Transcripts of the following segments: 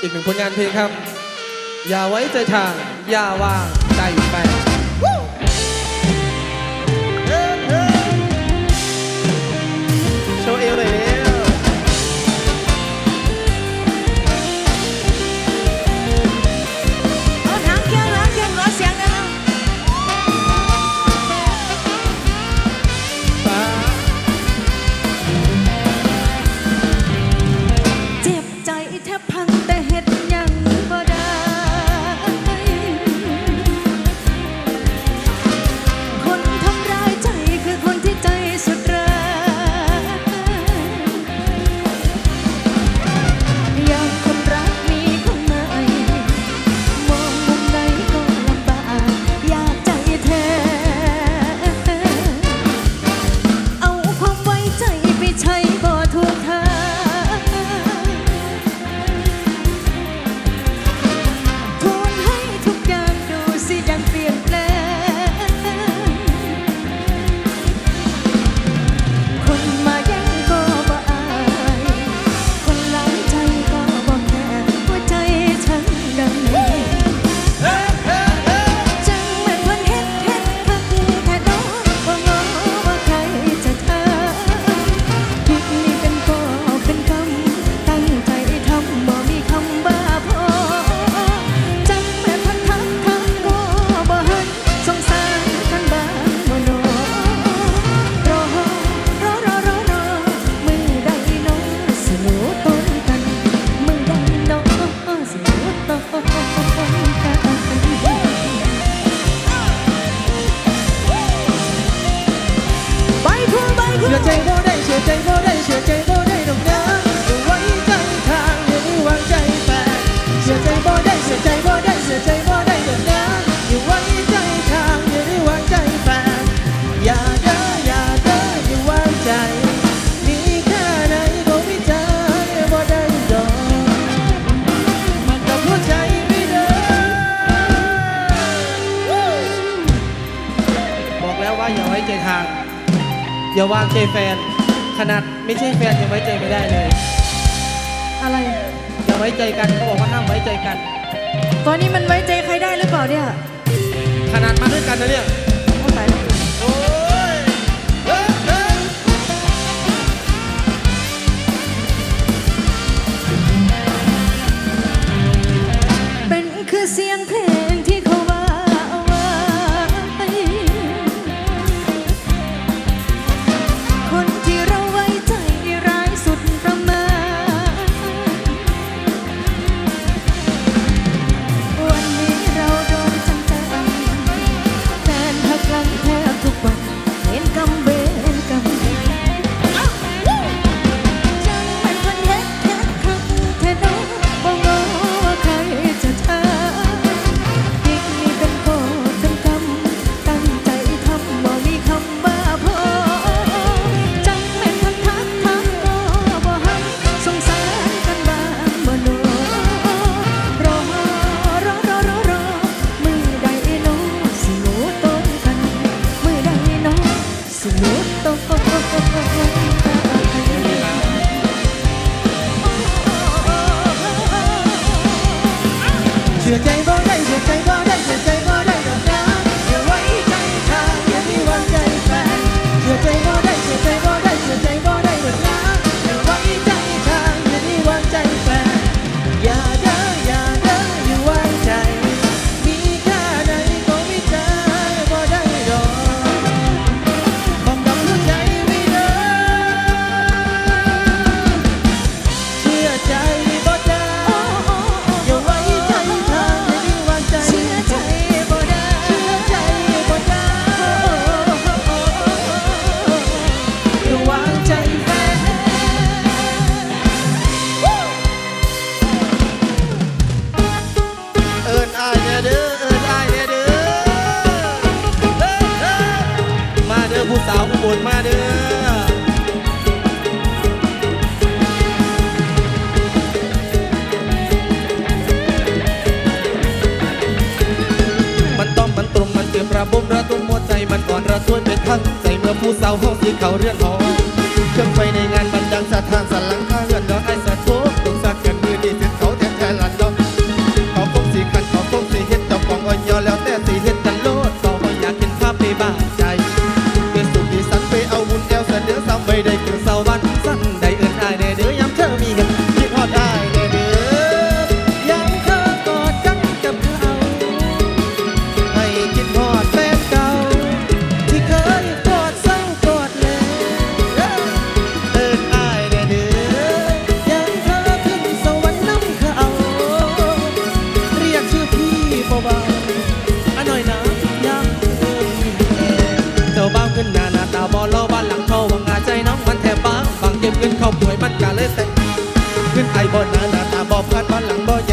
อีกหนึ่งผลงานเพลงครับ อย่าไว้ใจทาง อย่าวางใจแปล 血，最后人血，最后人血， อย่าวางใจแฟน ขนาดไม่ใช่แฟนยังไว้ใจไม่ได้เลยอะไร อย่าไว้ใจกันเขาบอกว่าห้ามไว้ใจกัน ตอนนี้มันไว้ใจใครได้หรือเปล่าเนี่ย ขนาดมาด้วยกันนะเนี่ย 有间过多，人间最。 ที่เขาเรียกขอ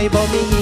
ใหญ่บ่มี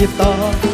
一道。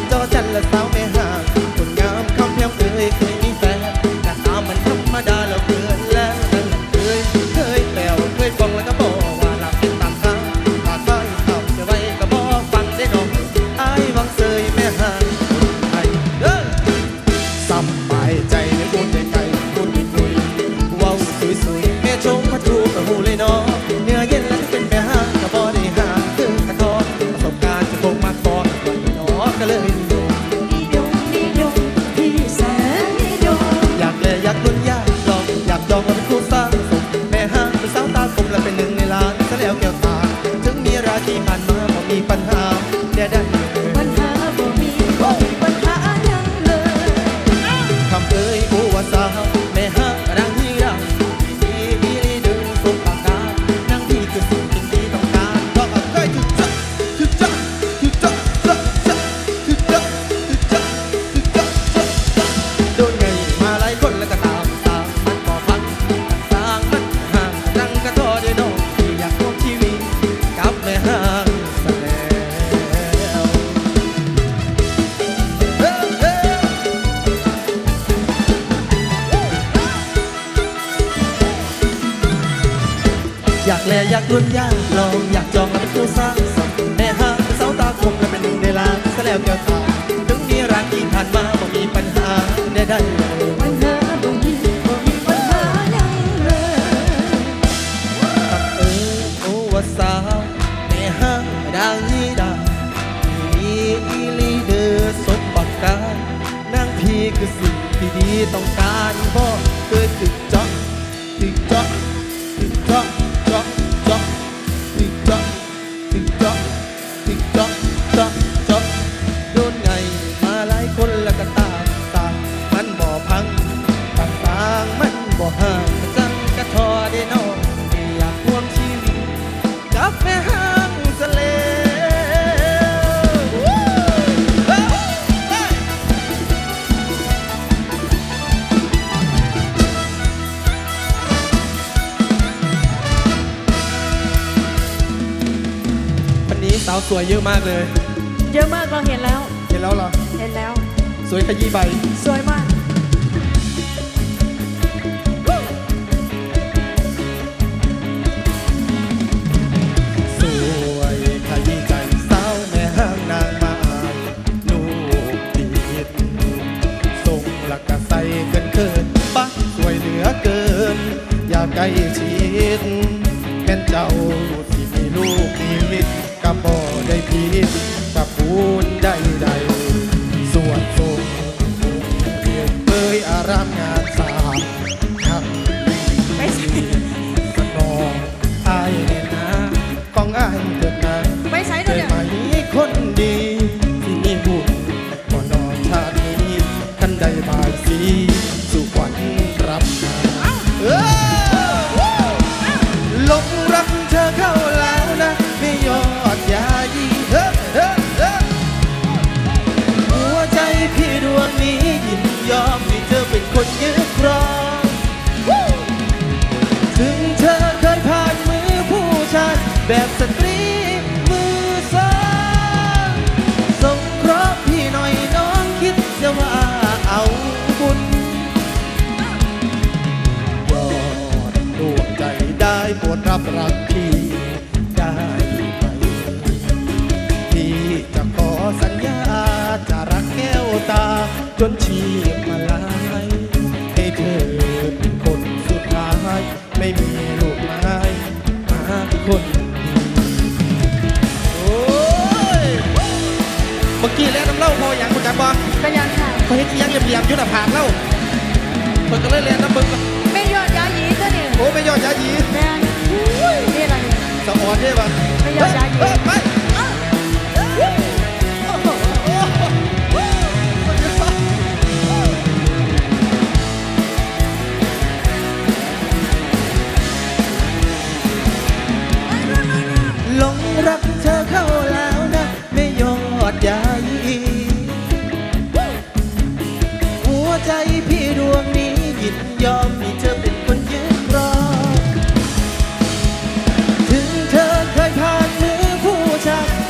ต้นยาง เยอะมากเลย เยอะมากเราเห็นแล้ว เห็นแล้วเหรอ เห็นแล้ว สวยขยี้ใบ สวยมาก สวยขยี้ใจสาวแม่ห้างนางมาลูกดีดส่งหลักกะใส่เกินเกินปักสวยเหลือเกิน อยากใกล้ชิดแม่นเจ้าที่มีลูกมีวิต capo dei piedi เปิดกันเลยเลยนะเปิดกันไม่ยอดยาหยีซะเนี่ยโอ้ไม่ยอดยาหยีแม่นี่อะไรเนี่ย สะออนใช่ปะ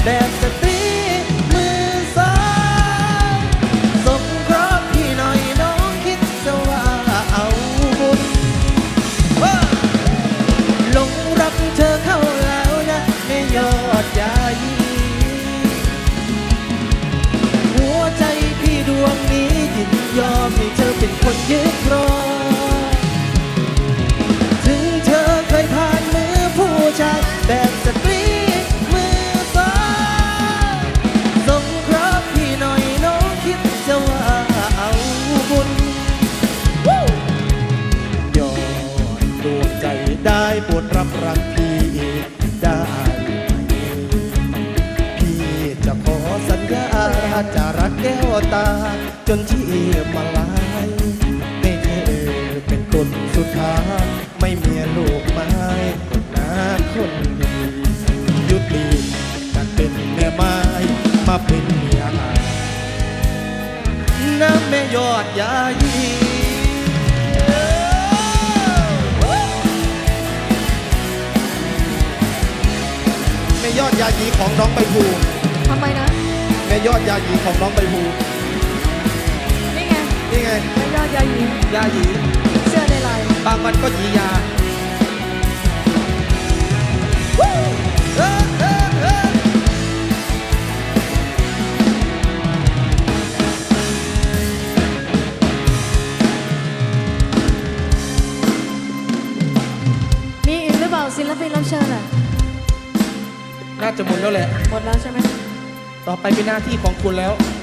best ปรดรับรักพี่ได้พี่จะขอสัญญาจะรักแก้วตา จนที่มาลายให้เธอเป็นคนสุดท้ายไม่มีลูกไม้นาคนดียุติการเป็นแม่ไม้มาเป็นเมียน้ำแม่ยอดยายี ยอดยายีของน้องใบภูทำไมนะ แม่ยอดยายีของน้องใบภูนี่ไงนี่ไงไม่ยอดยายียายีเสื้อในลายบางวันก็ยียา จะหมดแล้วแหละ หมดแล้วใช่ไหม ต่อไปเป็นหน้าที่ของคุณแล้วเ